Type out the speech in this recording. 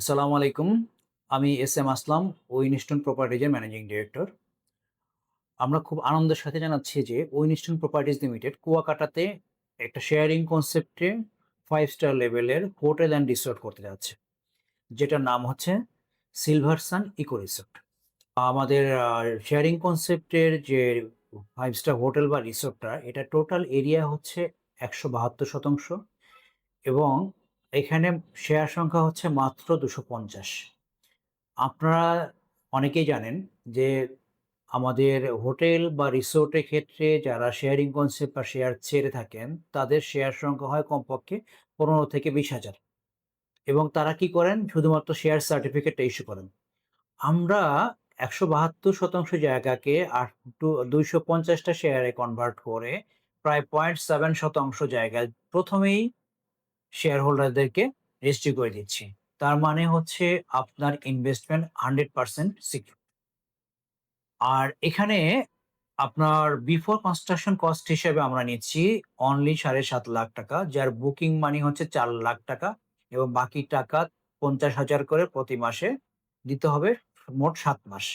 আসসালামু আলাইকুম। আমি এস এম আসলাম উইনস্টন প্রপার্টিজের ম্যানেজিং ডিরেক্টর আমরা খুব আনন্দের সাথে জানাচ্ছি যে উইনস্টন প্রপার্টিজ লিমিটেড কুয়াকাটাতে একটা শেয়ারিং কনসেপ্টে ফাইভ স্টার লেভেলের হোটেল অ্যান্ড রিসোর্ট করতে যাচ্ছে। যেটার নাম হচ্ছে সিলভার সান ইকো রিসোর্ট আমাদের শেয়ারিং কনসেপ্টের যে ফাইভ স্টার হোটেল বা রিসোর্টটা এটা টোটাল এরিয়া হচ্ছে একশো বাহাত্তর শতাংশ এবং এখানে শেয়ার সংখ্যা হচ্ছে মাত্র দুশো পঞ্চাশ। আপনারা অনেকেই জানেন যে আমাদের হোটেল বা রিসোর্টের ক্ষেত্রে যারা শেয়ারিং কনসেপ্ট বা শেয়ার ছেড়ে থাকেন, তাদের শেয়ার সংখ্যা হয় কমপক্ষে পনেরো থেকে বিশ হাজার। এবং তারা কি করেন? শুধুমাত্র শেয়ার সার্টিফিকেটটা ইস্যু করেন। আমরা একশো বাহাত্তর শতাংশ জায়গাকে আট দুইশো পঞ্চাশটা শেয়ারে কনভার্ট করে প্রায় পয়েন্ট সেভেন শতাংশ জায়গায় প্রথমেই শেয়ার হোল্ডারদেরকে রেজিস্ট্রি করে দিচ্ছি। তার মানে হচ্ছে আপনার ইনভেস্টমেন্ট হান্ড্রেড পার্সেন্ট সিকিউর আর এখানে আপনার বিফোর কনস্ট্রাকশন কস্ট হিসেবে আমরা নিচ্ছি অনলি সাড়ে সাত লাখ টাকা, যার বুকিং মানি হচ্ছে চার লাখ টাকা এবং বাকি টাকা পঞ্চাশ হাজার করে প্রতি মাসে দিতে হবে মোট সাত মাস।